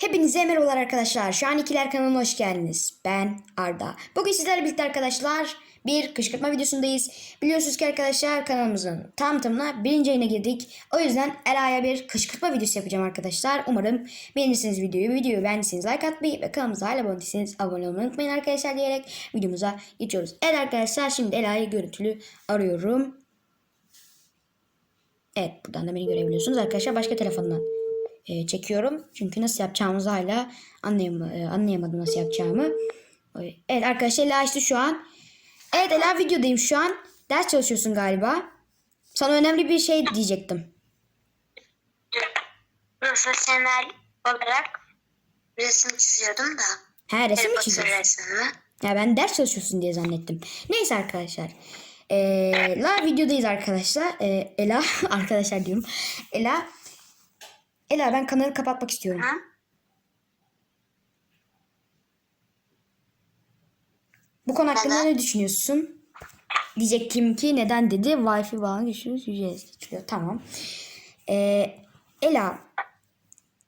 Hepinize merhabalar arkadaşlar. Şu an ikiler kanalına hoş geldiniz. Ben Arda. Bugün sizlerle birlikte arkadaşlar bir kışkırtma videosundayız. Biliyorsunuz ki arkadaşlar kanalımızın tam tamına birinci ayına girdik. O yüzden Ela'ya bir kışkırtma videosu yapacağım arkadaşlar. Umarım beğenirsiniz videoyu. Videoyu beğendiyseniz like atmayı ve kanalımıza hala abone değilseniz abone olmayı unutmayın arkadaşlar diyerek videomuza geçiyoruz. Evet arkadaşlar şimdi Ela'yı görüntülü arıyorum. Evet buradan da beni görebiliyorsunuz arkadaşlar başka telefondan e, çekiyorum. Çünkü nasıl yapacağımızı hala anlayam e, anlayamadım nasıl yapacağımı. Evet arkadaşlar Ela açtı şu an. Evet Ela videodayım şu an. Ders çalışıyorsun galiba. Sana önemli bir şey diyecektim. Profesyonel olarak resim çiziyordum da. Ha resim mi çiziyorsun? Ya ben ders çalışıyorsun diye zannettim. Neyse arkadaşlar. Ee, la videodayız arkadaşlar. Ee, Ela arkadaşlar diyorum. Ela Ela ben kanalı kapatmak istiyorum. Ha? Bu konu hakkında Neden? ne düşünüyorsun? Diyecektim ki neden dedi. Wi-Fi bağını güçlü ücretsiz çıkıyor. Tamam. Ee, Ela.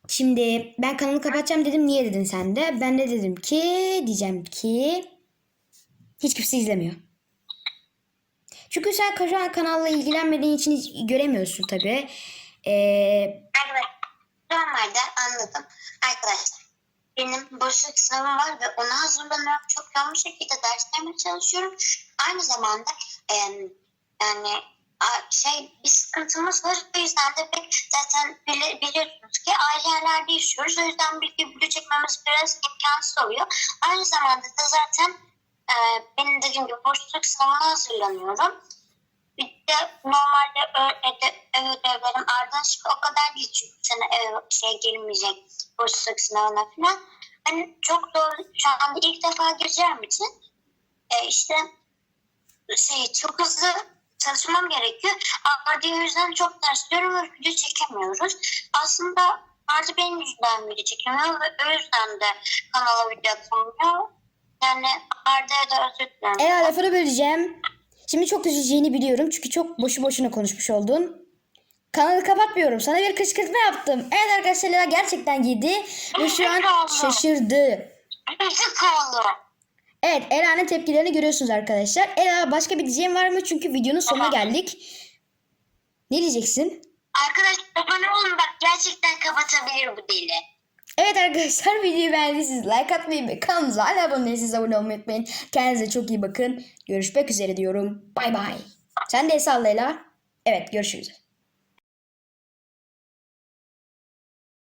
Şimdi ben kanalı kapatacağım dedim. Niye dedin sen de? Ben de dedim ki diyeceğim ki hiç kimse izlemiyor. Çünkü sen şu an kanalla ilgilenmediğin için hiç göremiyorsun tabii. Ee, Normalde anladım. Arkadaşlar benim boşluk sınavım var ve ona hazırlanıyorum. Çok yoğun şekilde derslerime çalışıyorum. Aynı zamanda em, yani şey bir sıkıntımız var. O yüzden de bir- zaten bili- biliyorsunuz ki aile yerlerde yaşıyoruz. O yüzden bir video çekmemiz biraz imkansız oluyor. Aynı zamanda da zaten e, benim dediğim gibi boşluk sınavına hazırlanıyorum. De normalde ödevlerim ardışık o kadar geçiyor. Sana şey girmeyecek boşluk sınavına falan. Hani çok zor şu anda ilk defa gireceğim için e, işte şey çok hızlı çalışmam gerekiyor. Arda yüzden çok ders diyorum ve video çekemiyoruz. Aslında Arda benim yüzümden video çekemiyor ve o yüzden de kanala video atamıyor. Yani Arda'ya da özür dilerim. Ela lafını böleceğim. Şimdi çok üzüleceğini biliyorum. Çünkü çok boşu boşuna konuşmuş oldun. Kanalı kapatmıyorum. Sana bir kışkırtma yaptım. Evet arkadaşlar Ela gerçekten yedi. Ve şu an şaşırdı. Yazık oldu. Evet Ela'nın tepkilerini görüyorsunuz arkadaşlar. Ela başka bir diyeceğim var mı? Çünkü videonun sonuna geldik. Ne diyeceksin? Arkadaşlar abone olun bak gerçekten kapatabilir bu deli. Evet arkadaşlar videoyu beğendiyseniz like atmayı ve kanalımıza hala abone değilseniz abone olmayı unutmayın. Kendinize çok iyi bakın. Görüşmek üzere diyorum. Bay bay. Sen de salla. Evet görüşürüz.